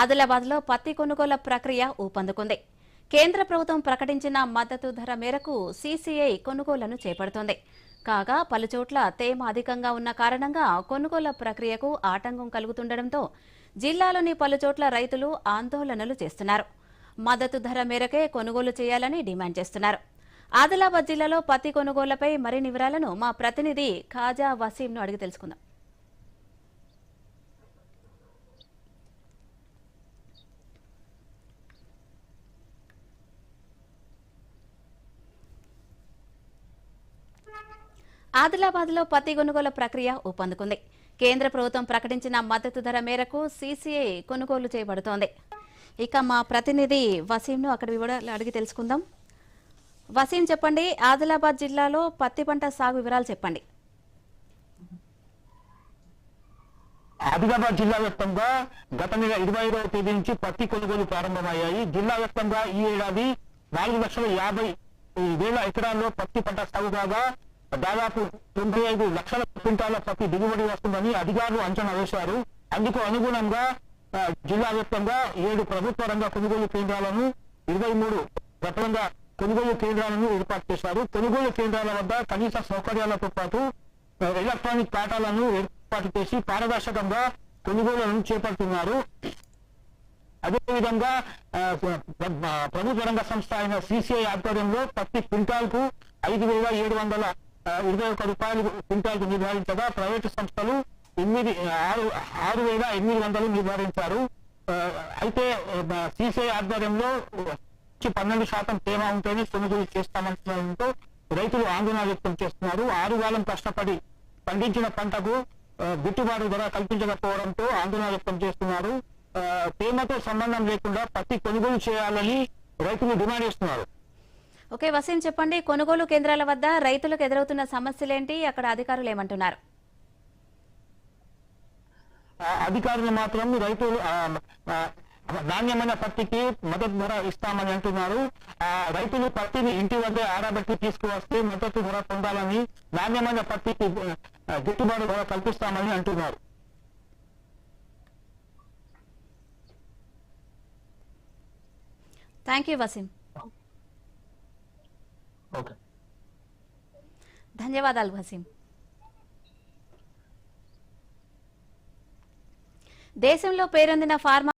ఆదిలాబాద్లో పత్తి కొనుగోలు ప్రక్రియ ఊపందుకుంది. కేంద్ర ప్రభుత్వం ప్రకటించిన మద్దతు ధర మేరకు సీసీఐ కొనుగోళ్ళను చేపడుతోంది. కాగా పలుచోట్ల తేమ అధికంగా ఉన్న కారణంగా కొనుగోళ్ళ ప్రక్రియకు ఆటంకం కలుగుతుండటంతో జిల్లాలోని పలుచోట్ల రైతులు ఆందోళనలు చేస్తున్నారు. మద్దతు ధర మేరకే కొనుగోలు చేయాలని డిమాండ్ చేస్తున్నారు. ఆదిలాబాద్ జిల్లాలో పత్తి కొనుగోళ్ళపై మరిన్ని వివరాలను మా ప్రతినిధి ఖాజా వసీంను అడిగి తెలుసుకుందాం. ఆదిలాబాద్లో పత్తి కొనుగోలు ప్రక్రియ ఊపందుకుంది. కేంద్ర ప్రభుత్వం ప్రకటించిన మద్దతు ధర మేరకు సీసీఐ కొనుగోలు చేయబడుతోంది. ఇక మా ప్రతినిధి వసీంను అక్కడ వివరాలు అడిగి తెలుసుకుందాం. వసీం చెప్పండి. ఆదిలాబాద్ జిల్లాలో పత్తి పంట సాగు వివరాలు చెప్పండి. ఆదిలాబాద్ జిల్లా వ్యాప్తంగా గత నెల ఇరవై ఐదవ తేదీ నుంచి పత్తి కొనుగోలు ప్రారంభమయ్యాయి. జిల్లా వ్యాప్తంగా ఈ ఏడాది నాలుగు లక్షల యాభై వేల ఎకరాల్లో పత్తి పంట సాగు కాగా దాదాపు తొంభై ఐదు లక్షల క్వింటాల పత్తి దిగుబడి వస్తుందని అధికారులు అంచనా వేశారు. అందుకు అనుగుణంగా జిల్లా వ్యాప్తంగా ఏడు ప్రభుత్వ రంగ కొనుగోలు కేంద్రాలను ఇరవై మూడు ప్రపంచ కొనుగోలు కేంద్రాలను ఏర్పాటు చేశారు. కొనుగోలు కేంద్రాల వద్ద కనీస సౌకర్యాలతో పాటు ఎలక్ట్రానిక్ పాఠాలను ఏర్పాటు చేసి పారదర్శకంగా కొనుగోలులను చేపడుతున్నారు. అదేవిధంగా ఆ, ప్రభుత్వ రంగ సంస్థ అయిన సిసిఐ ఆధ్వర్యంలో ప్రతి క్వింటాల్కు ఐదు వేల ఏడు వందల ఇరవై ఒక్క రూపాయలు క్వింటాల్కు నిర్ధారించగా ప్రైవేటు సంస్థలు ఎనిమిది ఆరు ఆరు వేల ఎనిమిది వందలు నిర్ధారించారు అయితే సిసిఐ ఆధ్వర్యంలో పన్నెండు శాతం తేమ ఉంటేనే కొనుగోలు చేస్తామంటుండటంతో రైతులు ఆందోళన వ్యక్తం చేస్తున్నారు. ఆరు వారం కష్టపడి పండించిన పంటకు గిట్టుబాటు ధర కల్పించకపోవడంతో ఆందోళన వ్యక్తం చేస్తున్నారు. తేమతో సంబంధం లేకుండా పత్తి కొనుగోలు చేయాలని రైతులు డిమాండ్ చేస్తున్నారు. ఓకే వసీం చెప్పండి. కొనుగోలు కేంద్రాల వద్ద రైతులకు ఎదురవుతున్న సమస్యలేంటి? అక్కడ అధికారులు ఏమంటున్నారు? అధికారులు మాత్రం రైతులు నాణ్యమైన పత్తికి మద్దతు ధర ఇస్తామని అంటున్నారు. ఆ రైతులు పత్తిని ఇంటి వద్ద ఆడబెట్టి తీసుకువస్తే మద్దతు ధర పొందాలని నాణ్యమైన పత్తికి గిట్టుబాటు ధర కల్పిస్తామని అంటున్నారు. Thank you Wasim. ధన్యవాదాలు వసీం. దేశంలో పేరొందిన ఫార్మా